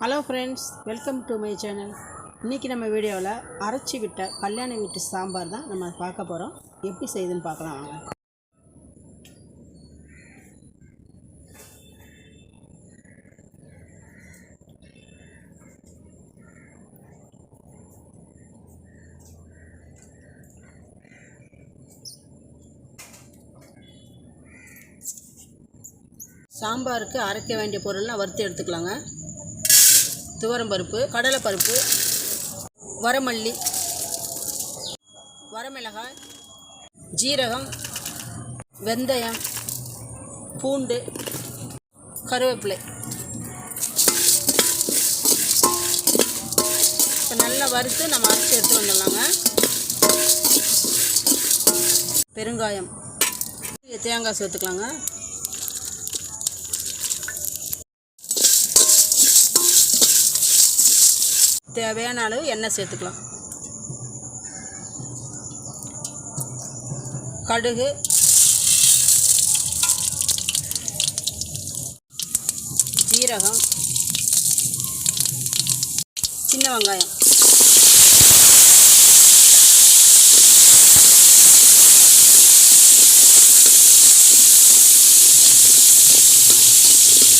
Hello friends welcome to my channel இன்றைக்கி நம்ம வீடியோவில் அரைச்சி விட்ட கல்யாண வீட்டு சாம்பார் தான் நம்ம பார்க்க போகிறோம் எப்படி செய்யுதுன்னு பார்க்கலாம் வாங்க. சாம்பாருக்கு அரைக்க வேண்டிய பொருள்லாம் வறுத்து எடுத்துக்கலாங்க. துவரம்பருப்பு கடலைப்பருப்பு வரமல்லி வரமிளகாய் ஜீரகம் வெந்தயம் பூண்டு கருவேப்பிலை. இப்போ நல்லா வறுத்து நம்ம அரைச்சி எடுத்து வந்துடலாங்க. பெருங்காயம். தேங்காய் சேர்த்துக்கலாங்க. தேவையான அளவு எண்ணெய் சேர்த்துக்கலாம். கடுகு. ஜீரகம். சின்ன வெங்காயம்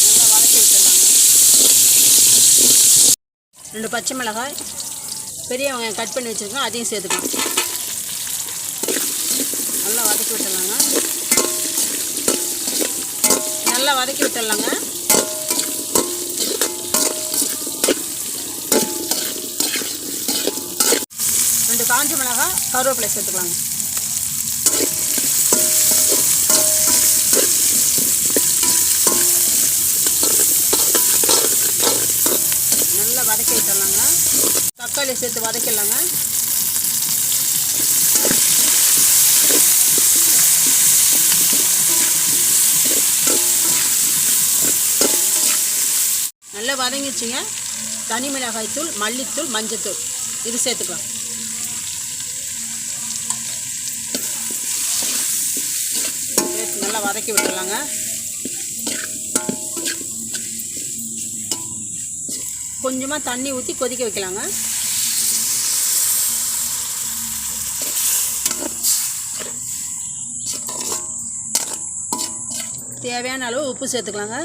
நல்லா வதக்கி விட்டுடலாங்க ரெண்டு பச்சை மிளகாய் பெரிய வெங்காயம் கட் பண்ணி வச்சுருக்கோம் அதையும் சேர்த்துக்கலாம். நல்லா வதக்கி விட்டுடலாங்க. நல்லா வதக்கி விட்டுடலாங்க. ரெண்டு காஞ்ச மிளகாய் கருவேப்பிலை சேர்த்துக்கலாங்க நல்லா வதக்கி விட்டுடலாங்க தக்காளி சேர்த்து வதக்கிடலாங்க. நல்லா வதங்கிச்சுங்க தனி மிளகாய் தூள் மல்லித்தூள் மஞ்சத்தூள். இது சேர்த்துக்கலாம். நல்லா வதக்கி விட்டுடலாங்க. கொஞ்சமாக தண்ணி ஊற்றி கொதிக்க வைக்கலாங்க. தேவையான அளவு உப்பு சேர்த்துக்கலாங்க.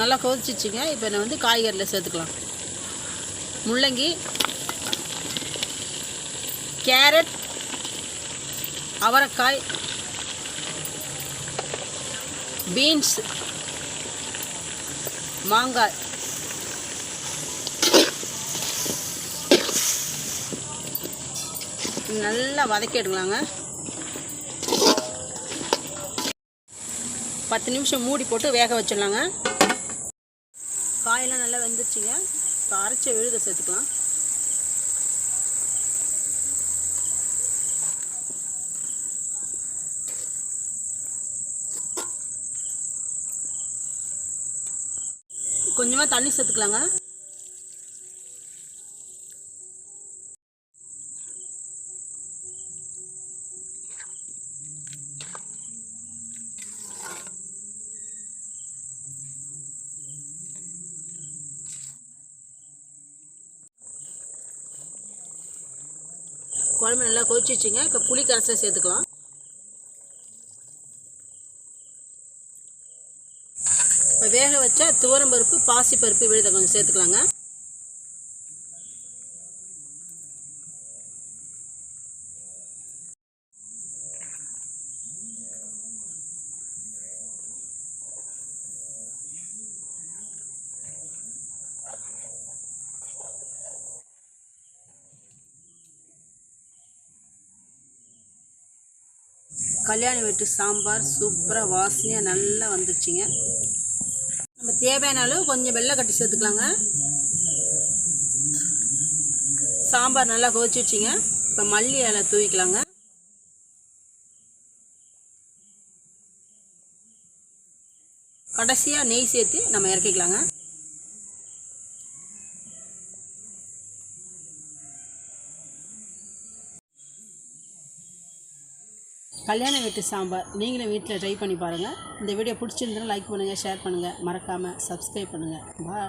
நல்லா கொதிச்சிச்சிங்க. இப்போ நான் வந்து காய்கறியில் சேர்த்துக்கலாம். முள்ளங்கி கேரட் அவரைக்காய் பீன்ஸ் மாங்காய். நல்லா வதக்கி எடுக்கலாங்க. பத்து நிமிஷம் மூடி போட்டு வேக வச்சிடலாங்க. காயெல்லாம் நல்லா வெந்துருச்சுங்க. இப்போ அரைச்ச விழுத சேர்த்துக்கலாம். கொஞ்சமாக தண்ணி சேர்த்துக்கலாங்க. குழம்பு நல்லா கொதிச்சிச்சிங்க இப்போ புளி கரைசலை சேர்த்துக்கலாம். இப்போ வேக வச்ச பாசி பாசிப்பருப்பு விழுத கொஞ்சம் சேர்த்துக்கலாங்க. கல்யாண வீட்டு சாம்பார் சூப்பராக வாசனையாக நல்லா வந்துருச்சுங்க. நம்ம தேவையான அளவு கொஞ்சம் வெள்ளை கட்டி சேர்த்துக்கலாங்க. சாம்பார் நல்லா கொதிச்சிருச்சிங்க. இப்போ மல்லி இலை தூவிக்கலாங்க. கடைசியாக நெய் சேர்த்து நம்ம இறக்கிக்கலாங்க. கல்யாண வீட்டு சாம்பார் நீங்களும் வீட்டில் ட்ரை பண்ணி பாருங்கள் இந்த வீடியோ பிடிச்சிருந்தா லைக் பண்ணுங்கள் ஷேர் பண்ணுங்கள் மறக்காமல் சப்ஸ்கிரைப் பண்ணுங்கள் பாய்